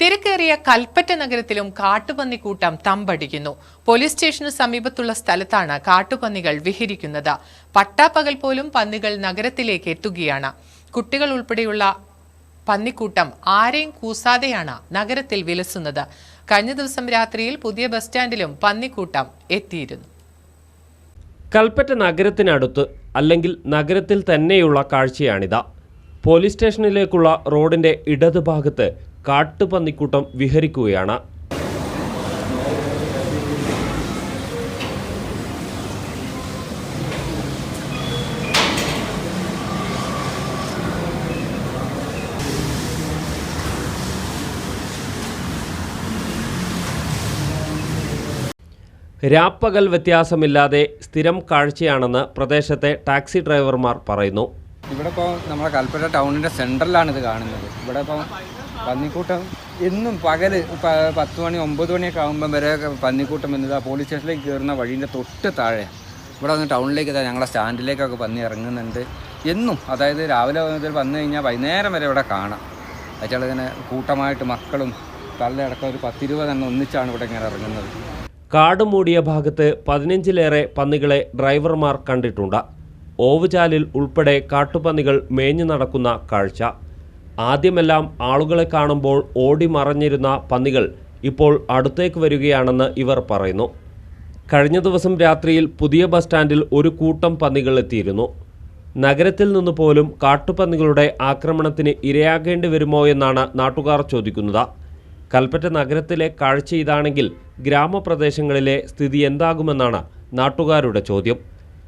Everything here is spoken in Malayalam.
തിരക്കേറിയ കൽപ്പറ്റ നഗരത്തിലും കാട്ടുപന്നിക്കൂട്ടം തമ്പടിക്കുന്നു. പോലീസ് സ്റ്റേഷന് സമീപത്തുള്ള സ്ഥലത്താണ് കാട്ടുപന്നികൾ വിഹരിക്കുന്നത്. പട്ടാപ്പകൽ പോലും പന്നികൾ നഗരത്തിലേക്ക് എത്തുകയാണ്. കുട്ടികൾ ഉൾപ്പെടെയുള്ള പന്നിക്കൂട്ടം ആരെയും കൂസാതെയാണ് നഗരത്തിൽ വിലസുന്നത്. കഴിഞ്ഞ ദിവസം രാത്രിയിൽ പുതിയ ബസ് സ്റ്റാൻഡിലും പന്നിക്കൂട്ടം എത്തിയിരുന്നു. കൽപ്പറ്റ നഗരത്തിനടുത്ത് അല്ലെങ്കിൽ നഗരത്തിൽ തന്നെയുള്ള കാഴ്ചയാണിത്. പോലീസ് സ്റ്റേഷനിലേക്കുള്ള റോഡിന്റെ ഇടതുഭാഗത്ത് കാട്ടുപന്നിക്കൂട്ടം വിഹരിക്കുകയാണ്. രാപ്പകൽ വ്യത്യാസമില്ലാതെ സ്ഥിരം കാഴ്ചയാണെന്ന് പ്രദേശത്തെ ടാക്സി ഡ്രൈവർമാർ പറയുന്നു. ഇവിടെ ഇപ്പോൾ നമ്മുടെ കൽപ്പറ്റ ടൗണിന്റെ സെൻട്രലാണ് ഇത് കാണുന്നത്. ഇവിടെ ഇപ്പം പന്നിക്കൂട്ടം എന്നും പകൽ പത്ത് മണി ഒമ്പത് മണിയൊക്കെ ആകുമ്പം വരെ പന്നിക്കൂട്ടം എന്നത് പോലീസ് സ്റ്റേഷനിലേക്ക് കയറുന്ന വഴീന്റെ തൊട്ട് താഴെ. ഇവിടെ വന്ന് ടൗണിലേക്ക് തന്നെ ഞങ്ങളെ സ്റ്റാൻഡിലേക്കൊക്കെ പന്നി ഇറങ്ങുന്നുണ്ട്. എന്നും അതായത് രാവിലെ മുതൽ വന്നു കഴിഞ്ഞാൽ വൈകുന്നേരം വരെ ഇവിടെ കാണാം. അയച്ചാൽ ഇങ്ങനെ കൂട്ടമായിട്ട് മക്കളും തള്ളയടക്കം ഒരു പത്തിരുപതെണ്ണം ഒന്നിച്ചാണ് ഇവിടെ ഇങ്ങനെ ഇറങ്ങുന്നത്. കാട് മൂടിയ ഭാഗത്ത് പതിനഞ്ചിലേറെ പന്നികളെ ഡ്രൈവർമാർ കണ്ടിട്ടുണ്ട്. ഓവുചാലിൽ ഉൾപ്പെടെ കാട്ടുപന്നികൾ മേഞ്ഞു നടക്കുന്ന കാഴ്ച. ആദ്യമെല്ലാം ആളുകളെ കാണുമ്പോൾ ഓടി മറഞ്ഞിരുന്ന പന്നികൾ ഇപ്പോൾ അടുത്തേക്ക് വരികയാണെന്ന് ഇവർ പറയുന്നു. കഴിഞ്ഞ ദിവസം രാത്രിയിൽ പുതിയ ബസ് സ്റ്റാൻഡിൽ ഒരു കൂട്ടം പന്നികൾ എത്തിയിരുന്നു. നഗരത്തിൽ നിന്ന് പോലും കാട്ടുപന്നികളുടെ ആക്രമണത്തിന് ഇരയാകേണ്ടി വരുമോ എന്നാണ് നാട്ടുകാർ ചോദിക്കുന്നത്. കൽപ്പറ്റ നഗരത്തിലെ കാഴ്ച ഇതാണെങ്കിൽ ഗ്രാമപ്രദേശങ്ങളിലെ സ്ഥിതി എന്താകുമെന്നാണ് നാട്ടുകാരുടെ ചോദ്യം.